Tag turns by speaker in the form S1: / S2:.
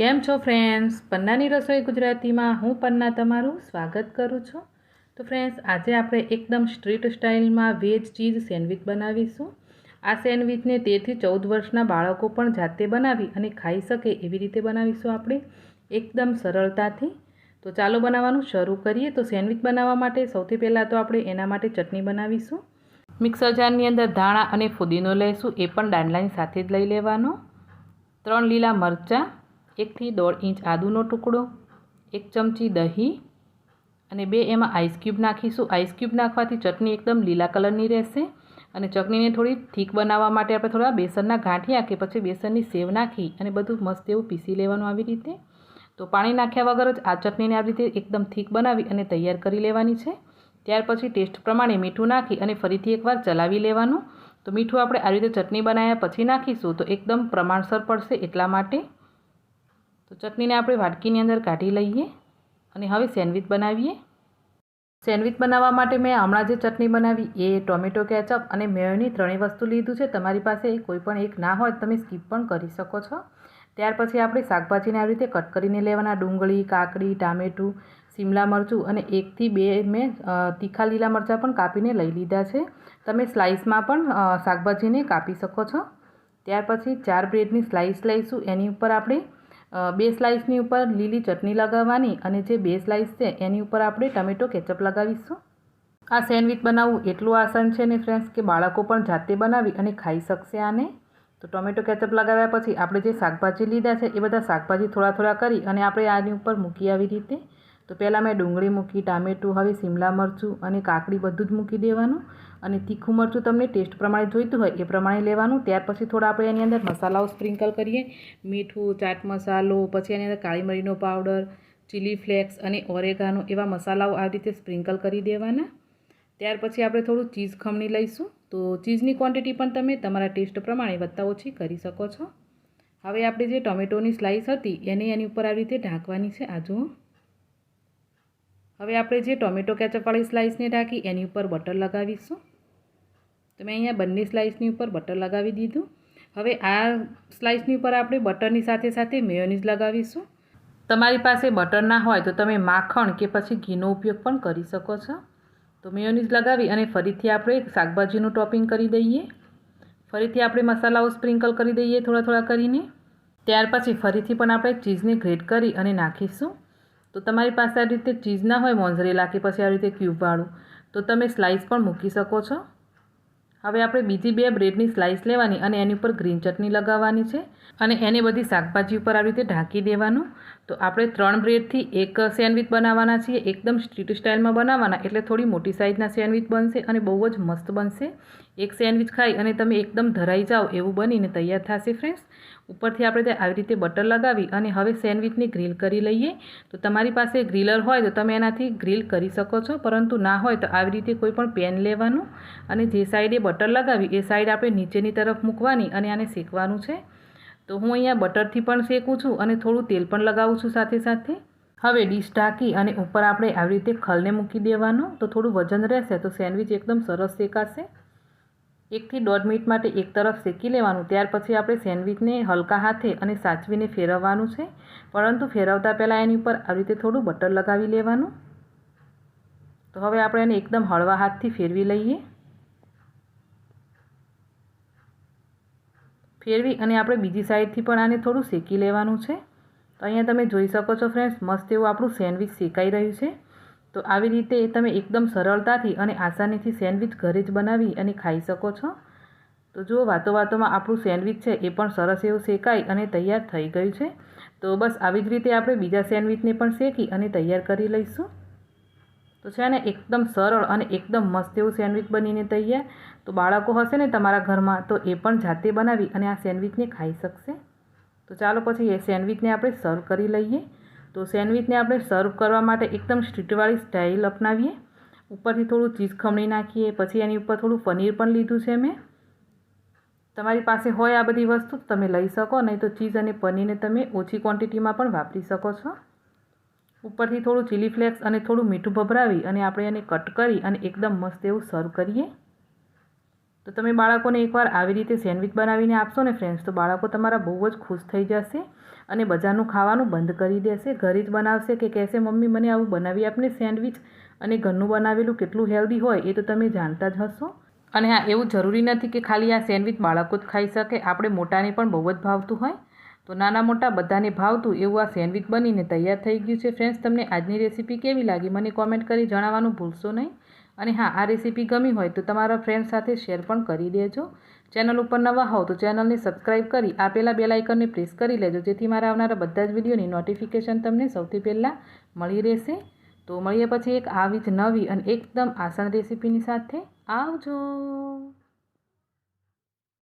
S1: કેમ છો ફ્રેન્ડ્સ પન્નાની રસોઈ ગુજરાતીમાં હું પન્ના તમારું સ્વાગત કરું છું. તો ફ્રેન્ડ્સ આજે આપણે એકદમ સ્ટ્રીટ સ્ટાઇલમાં વેજ ચીઝ સેન્ડવિચ બનાવીશું. આ સેન્ડવિચને તેરથી ચૌદ વર્ષના બાળકો પણ જાતે બનાવી અને ખાઈ શકે એવી રીતે બનાવીશું આપણે, એકદમ સરળતાથી. તો ચાલો બનાવવાનું શરૂ કરીએ. તો સેન્ડવિચ બનાવવા માટે સૌથી પહેલાં તો આપણે એના માટે ચટણી બનાવીશું. મિક્સર જારની અંદર ધાણા અને ફુદીનો લઈશું. એ પણ દાંડલાની સાથે જ લઈ લેવાનો. ત્રણ લીલા મરચાં એકથી દોઢ ઇંચ આદુનો ટુકડો, એક ચમચી દહીં અને બે એમાં આઈસ ક્યુબ નાખીશું. આઈસ ક્યુબ નાખવાથી ચટણી એકદમ લીલા કલરની રહેશે અને ચટણીને થોડી થીક બનાવવા માટે આપણે થોડા બેસનના ગાંઠિયા કે પછી બેસનની સેવ નાખી અને બધું મસ્ત એવું પીસી લેવાનું આવી રીતે. તો પાણી નાખ્યા વગર જ આ ચટણીને આવી રીતે એકદમ થીક બનાવી અને તૈયાર કરી લેવાની છે. ત્યાર પછી ટેસ્ટ પ્રમાણે મીઠું નાખી અને ફરીથી એકવાર ચલાવી લેવાનું. તો મીઠું આપણે આવી રીતે ચટણી બનાવ્યા પછી નાખીશું તો એકદમ પ્રમાણસર પડશે એટલા માટે. તો ચટણીને આપણે વાટકીની અંદર કાઢી લઈએ અને હવે સેન્ડવિચ બનાવીએ. સેન્ડવિચ બનાવવા માટે મેં હમણાં જે ચટણી બનાવી એ ટોમેટો કેચઅપ અને મેયોની ત્રણેય વસ્તુ લીધું છે. તમારી પાસે કોઈ પણ એક ના હોય તમે સ્કીપ પણ કરી શકો છો. ત્યાર પછી આપણે શાકભાજીને આવી રીતે કટ કરીને લેવાના. ડુંગળી, કાકડી, ટામેટું, શિમલા મરચું અને એકથી બે મેં તીખા લીલા મરચાં પણ કાપીને લઈ લીધા છે. તમે સ્લાઇસમાં પણ શાકભાજીને કાપી શકો છો. ત્યાર પછી ચાર બ્રેડની સ્લાઇસ લઈશું. એની ઉપર આપણે બે સ્લાઇસની ઉપર લીલી ચટણી લગાવવાની અને જે બે સ્લાઇસ છે, એની ઉપર આપણે ટમેટો કેચઅપ લગાવીશું. આ સેન્ડવિચ બનાવવું એટલું આસાન છે ને ફ્રેન્ડ્સ કે બાળકો પણ જાતે બનાવી અને ખાઈ શકશે આને. તો ટોમેટો કેચઅપ લગાવ્યા પછી આપણે જે શાકભાજી લીધા છે, એ બધા શાકભાજી થોડા થોડા કરી અને આપણે આની ઉપર મૂકી આવી રીતે તો પહેલાં મેં ડુંગળી મૂકી, ટામેટું, હવે શિમલા મરચું અને કાકડી બધું જ મૂકી દેવાનું. અને તીખું મરચું તમને ટેસ્ટ પ્રમાણે જોઈતું હોય એ પ્રમાણે લેવાનું. ત્યાર પછી થોડા આપણે એની અંદર મસાલાઓ સ્પ્રિંકલ કરીએ. મીઠું, ચાટ મસાલો, પછી એની અંદર કાળી મરીનો પાવડર, ચીલી ફ્લેક્સ અને ઓરેગાનો એવા મસાલાઓ આ રીતે સ્પ્રિંકલ કરી દેવાના. ત્યાર પછી આપણે થોડું ચીઝ ખમણી લઈશું. તો ચીઝની ક્વોન્ટિટી પણ તમે તમારા ટેસ્ટ પ્રમાણે વધતા ઓછી કરી શકો છો. હવે આપણે જે ટોમેટોની સ્લાઇસ હતી, એને એની ઉપર આવી રીતે ઢાંકવાની છે. આ જુઓ. હવે આપણે જે ટોમેટો કેચઅપવાળી સ્લાઇસને રાખી એની ઉપર બટર લગાવીશું. તો મેં અહીંયા બંને સ્લાઇસની ઉપર બટર લગાવી દીધું. હવે આ સ્લાઇસની ઉપર આપણે બટરની સાથે સાથે મેયોનીઝ લગાવીશું. તમારી પાસે બટર ના હોય તો તમે માખણ કે પછી ઘીનો ઉપયોગ પણ કરી શકો છો. તો મેયોનીઝ લગાવી અને ફરીથી આપણે શાકભાજીનું ટોપિંગ કરી દઈએ. ફરીથી આપણે મસાલાઓ સ્પ્રિંકલ કરી દઈએ થોડા થોડા કરીને. ત્યાર પછી ફરીથી પણ આપણે ચીઝને ગ્રેટ કરી અને નાખીશું. તો તમારી પાસે આ રીતે ચીઝ ના હોય મોન્ઝરેલા કે પછી આ રીતે ક્યુબવાળું, તો તમે સ્લાઇસ પણ મૂકી શકો છો. હવે આપણે બીજી બે બ્રેડની સ્લાઇસ લેવાની અને એની ઉપર ગ્રીન ચટણી લગાવવાની છે અને એને બધી શાકભાજી ઉપર આવી રીતે ઢાંકી દેવાનું. તો આપણે ત્રણ બ્રેડથી એક સેન્ડવિચ બનાવવાના છીએ, એકદમ સ્ટ્રીટ સ્ટાઇલમાં બનાવવાના, એટલે થોડી મોટી સાઇઝના સેન્ડવિચ બનશે અને બહુ જ મસ્ત બનશે. એક સેન્ડવિચ ખાઈ અને તમે એકદમ ધરાઈ જાઓ એવું બનીને તૈયાર થશે ફ્રેન્ડ્સ. ઉપરથી આપણે તે આવી રીતે બટર લગાવી અને હવે સેન્ડવિચને ગ્રીલ કરી લઈએ. તો તમારી પાસે ગ્રીલર હોય તો તમે એનાથી ગ્રીલ કરી શકો છો, પરંતુ ના હોય તો આવી રીતે કોઈ પણ પેન લેવાનું. અને જે સાઈડે બટર લગાવી એ સાઈડ આપણે નીચેની તરફ મૂકવાની અને આને શેકવાનું છે. તો હું અહીંયા બટરથી પણ શેકું છું અને થોડું તેલ પણ લગાવું છું સાથે સાથે. હવે ડીશ ઢાંકી અને ઉપર આપણે આવી રીતે ખલને મૂકી દેવાનું. તો થોડું વજન રહેશે તો સેન્ડવિચ એકદમ સરસ શેકાશે. એકથી દોઢ મિનિટ માટે એક તરફ શેકી લેવાનું. ત્યાર પછી આપણે સેન્ડવિચને હલકા હાથે અને સાચવીને ફેરવવાનું છે. પરંતુ ફેરવતા પહેલાં એની ઉપર આવી રીતે થોડું બટર લગાવી લેવાનું. તો હવે આપણે એને એકદમ હળવા હાથથી ફેરવી લઈએ. ફેરવી અને આપણે બીજી સાઈડથી પણ આને થોડું શેકી લેવાનું છે. તો અહીંયા તમે જોઈ શકો છો ફ્રેન્ડ્સ મસ્ત એવું આપણું સેન્ડવિચ શેકાઈ રહ્યું છે. તો આવી રીતે તમે એકદમ સરળતાથી અને આસાનીથી સેન્ડવિચ ઘરે જ બનાવી અને ખાઈ શકો છો. તો જુઓ વાતો વાતોમાં આપણું સેન્ડવિચ છે એ પણ સરસ એવું શેકાઈ અને તૈયાર થઈ ગયું છે. તો બસ આવી જ રીતે આપણે બીજા સેન્ડવિચને પણ શેકી અને તૈયાર કરી લઈશું. તો છે ને એકદમ સરળ અને એકદમ મસ્ત એવું સેન્ડવિચ બનીને તૈયાર. તો બાળકો હશે ને તમારા ઘરમાં, તો એ પણ જાતે બનાવી અને આ સેન્ડવિચને ખાઈ શકશે. તો ચાલો પછી એ સેન્ડવિચને આપણે સર્વ કરી લઈએ. તો સેન્ડવિચને આપણે સર્વ કરવા માટે એકદમ સ્ટ્રીટવાળી સ્ટાઇલ અપનાવીએ. ઉપરથી થોડું ચીઝ ખમણી નાખીએ, પછી એની ઉપર થોડું પનીર પણ લીધું છે મેં. તમારી પાસે હોય આ બધી વસ્તુ તમે લઈ શકો, નહીં તો ચીઝ અને પનીરને તમે ઓછી ક્વોન્ટિટીમાં પણ વાપરી શકો છો. ઉપરથી થોડું ચીલી ફ્લેક્સ અને થોડું મીઠું ભભરાવી અને આપણે એને કટ કરી અને એકદમ મસ્ત એવું સર્વ કરીએ. તો તમે બાળકોને એકવાર આવી રીતે સેન્ડવિચ બનાવીને આપશો ને ફ્રેન્ડ્સ તો બાળકો તમારા બહુ જ ખુશ થઈ જશે અને બજારનું ખાવાનું બંધ કરી દેશે. ઘરે જ બનાવશે કે કહેશે, મમ્મી, મને આવું બનાવી આપને સેન્ડવિચ અને ઘરનું બનાવેલું કેટલું હેલ્ધી હોય એ તો તમે જાણતા જ હશો. અને હા, એવું જરૂરી નથી કે ખાલી આ સેન્ડવિચ બાળકો જ ખાઈ શકે. આપણે મોટાને પણ બહુ જ ભાવતું હોય. તો નાના મોટા બધાને ભાવતું એવું આ સેન્ડવિચ બનીને તૈયાર થઈ ગયું છે. ફ્રેન્ડ્સ, તમને આજની રેસીપી કેવી લાગી મને કોમેન્ટ કરી જણાવવાનું ભૂલશો નહીં. અને હા, આ રેસીપી ગમી હોય તો તમારા ફ્રેન્ડ સાથે શેર પણ કરી દેજો. ચેનલ ઉપર નવા હોવ તો ચેનલને સબસ્ક્રાઈબ કરી આપેલા બેલ આઇકનને પ્રેસ કરી લેજો, જેથી મારા આવનારા બધા જ વિડીયોની નોટિફિકેશન તમને સૌથી પહેલાં મળી રહેશે. તો મળીએ પછી એક આવી જ નવી અને એકદમ આસાન રેસીપીની સાથે. આવજો!